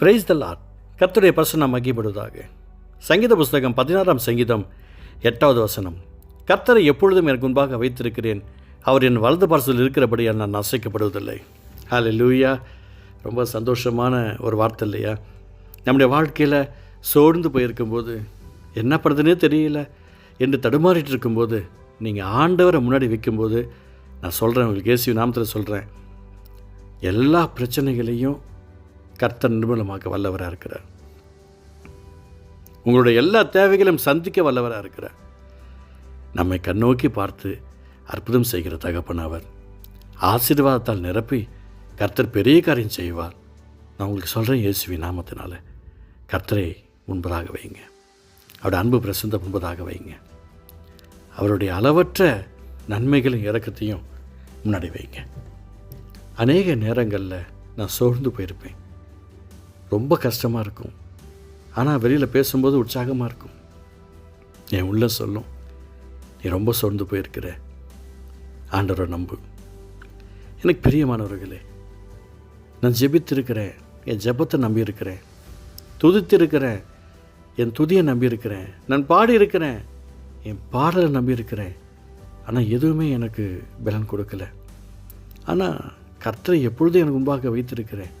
Praise the Lord கர்த்தருடைய பிரசன்னம் மகிப்படுவதாக சங்கீத புஸ்தகம் பதினாறாம் சங்கீதம் எட்டாவது வசனம். கர்த்தரை எப்பொழுதும் எனக்கு முன்பாக வைத்திருக்கிறேன். அவர் என் வலது பார்சல் இருக்கிறபடியால் நான் அசைக்கப்படுவதில்லை. ஹாலே லூயா ரொம்ப சந்தோஷமான ஒரு வார்த்தை இல்லையா? நம்முடைய வாழ்க்கையில் சோர்ந்து போயிருக்கும்போது என்ன பண்ணுறதுனே தெரியல. என்று தடுமாறிட்டு இருக்கும்போது நீங்கள் ஆண்டவரை முன்னாடி வைக்கும்போது நான் சொல்கிறேன் உங்களுக்கு இயேசு நாமத்தில் சொல்கிறேன் எல்லா பிரச்சனைகளையும் கர்த்தர் நிர்மலமாக்க வல்லவராக இருக்கிறார். உங்களுடைய எல்லா தேவைகளையும் சந்திக்க வல்லவராக இருக்கிறார். நம்மை கண்ணோக்கி பார்த்து அற்புதம் செய்கிற தகப்பன் அவர். ஆசீர்வாதத்தால் நிரப்பி கர்த்தர் பெரிய காரியம் செய்வார். நான் உங்களுக்கு சொல்கிறேன் இயேசுவி நாமத்தினால. கர்த்தரை முன்பதாக வைங்க. அவருடைய அன்பு பிரசந்த முன்பதாக வைங்க. அவருடைய அளவற்ற நன்மைகளும் இறக்கத்தையும் முன்னாடி வைங்க. அநேக நேரங்களில் நான் சோர்ந்து போயிருப்பேன். ரொம்ப கஷ்டமாக இருக்கும். ஆனால் வெளியில் பேசும்போது உற்சாகமாக இருக்கும். என் உள்ள சொல்லும் நீ ரொம்ப சோர்ந்து போயிருக்கிற. ஆண்டவரை நம்பு. எனக்கு பிரியமானவர்களே நான் ஜெபித்திருக்கிறேன் என் ஜெபத்தை நம்பியிருக்கிறேன். துதித்திருக்கிறேன் என் துதியை நம்பியிருக்கிறேன். நான் பாடியிருக்கிறேன் என் பாடலை நம்பியிருக்கிறேன். ஆனால் எதுவுமே எனக்கு பலன் கொடுக்கல. ஆனால் கர்த்தரை எப்பொழுதும் எனக்கு முன்பாக வைத்திருக்கிறேன்.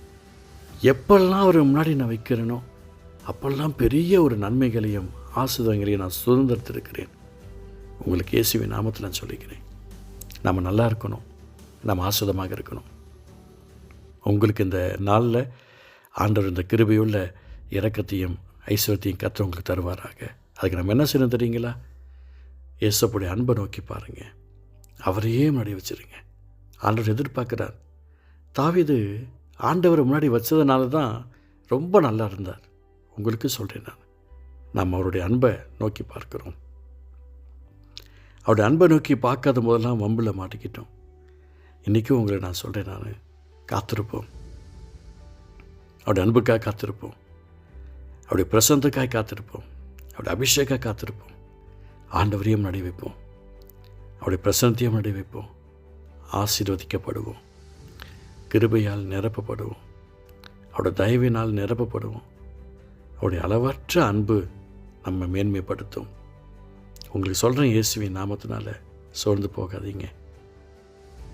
எப்பெல்லாம் அவர் முன்னாடி நான் வைக்கிறேனோ அப்பெல்லாம் பெரிய ஒரு நன்மைகளையும் ஆசிர்வாதங்களையும் நான் சுதந்திரத்திருக்கிறேன். உங்களுக்கு இயேசுவின் நாமத்தில் நான் சொல்லிக்கிறேன். நம்ம நல்லா இருக்கணும். நம்ம ஆசிரதமாக இருக்கணும். உங்களுக்கு இந்த நாளில் ஆண்டவர் இந்த கிருபையுள்ள இறக்கத்தையும் ஐஸ்வர்யத்தையும் கற்று உங்களுக்கு தருவாராக. அதுக்கு நம்ம என்ன செய்யணும் தெரியுங்களா? இயேசப்புடைய அன்பை நோக்கி பாருங்கள் அவரையே முன்னாடி வச்சுருங்க. ஆண்டவர் எதிர்பார்க்குறார். தாவிது ஆண்டவரை முன்னாடி வச்சதுனால தான் ரொம்ப நல்லா இருந்தார். உங்களுக்கு சொல்கிறேன் நான். நாம் அவருடைய அன்பை நோக்கி பார்க்குறோம். அவருடைய அன்பை நோக்கி பார்க்காத போதெல்லாம் வம்பில் மாட்டிக்கிட்டோம். இன்றைக்கும் உங்களை நான் சொல்கிறேன் நான். காத்திருப்போம். அவருடைய அன்புக்காக காத்திருப்போம். அவருடைய பிரசந்தக்காக காத்திருப்போம். அவருடைய அபிஷேக காத்திருப்போம். ஆண்டவரையும் நடி வைப்போம் அவருடைய பிரசனத்தையும் நடி வைப்போம் ஆசீர்வதிக்கப்படுவோம். கிருபையால் நிரப்பப்படுவோம். அவருடைய தயவினால் நிரப்பப்படுவோம். அவருடைய அளவற்ற அன்பு நம்ம மேன்மைப்படுத்தும். உங்களுக்கு சொல்கிறேன் இயேசுவின் நாமத்தினால சோர்ந்து போகாதீங்க.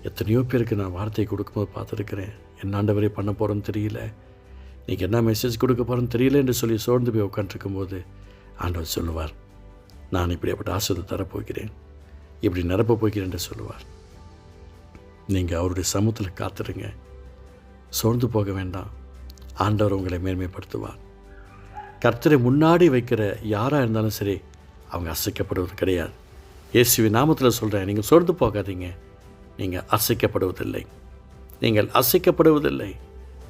எத்தனையோ பேருக்கு நான் வார்த்தை கொடுக்கும்போது பார்த்துருக்கிறேன். என்னாண்டவரே பண்ண போகிறோன்னு தெரியல. நீங்கள் என்ன மெசேஜ் கொடுக்க போகிறோன்னு தெரியல என்று சொல்லி சோர்ந்து போய் உட்காந்துருக்கும்போது ஆண்டவர் சொல்லுவார் நான் இப்படிப்பட்ட ஆசிரியர் தரப்போகிறேன். இப்படி நிரப்ப போகிறேன் என்று சொல்லுவார். நீங்கள் அவருடைய சமூகத்தில் காத்துருங்க. சோர்ந்து போக வேண்டாம். ஆண்டவர் உங்களை மேன்மைப்படுத்துவார். கர்த்தரை முன்னாடி வைக்கிற யாராக இருந்தாலும் சரி அவங்க அசைக்கப்படுவது கிடையாது. இயேசுவி நாமத்தில் சொல்கிறேன் நீங்கள் சோர்ந்து போகாதீங்க. நீங்கள் அசைக்கப்படுவதில்லை. நீங்கள் அசைக்கப்படுவதில்லை.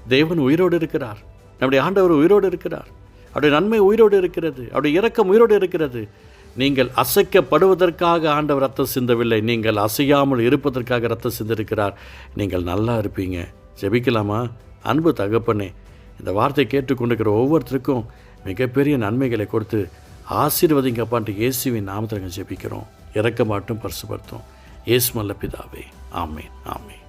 தேவன் உயிரோடு இருக்கிறார். நம்முடைய ஆண்டவர் உயிரோடு இருக்கிறார். அவருடைய நன்மை உயிரோடு இருக்கிறது. அவருடைய இறக்கம் உயிரோடு இருக்கிறது. நீங்கள் அசைக்கப்படுவதற்காக ஆண்டவர் ரத்தம் சிந்தவில்லை. நீங்கள் அசையாமல் இருப்பதற்காக ரத்தம் சிந்திருக்கிறார். நீங்கள் நல்லா இருப்பீங்க. ஜெபிக்கலாமா? அன்பு தகப்பனே இந்த வார்த்தை கேட்டுக்கொண்டிருக்கிற ஒவ்வொருத்தருக்கும் மிகப்பெரிய நன்மைகளை கொடுத்து ஆசீர்வதிங்கப்பான்ட்டு இயேசுவின் நாமத்தில் ஜெபிக்கிறோம். இறக்க மாட்டும் பரிசுபடுத்தும் இயேசு மல்ல பிதாவே. ஆமேன் ஆமேன்.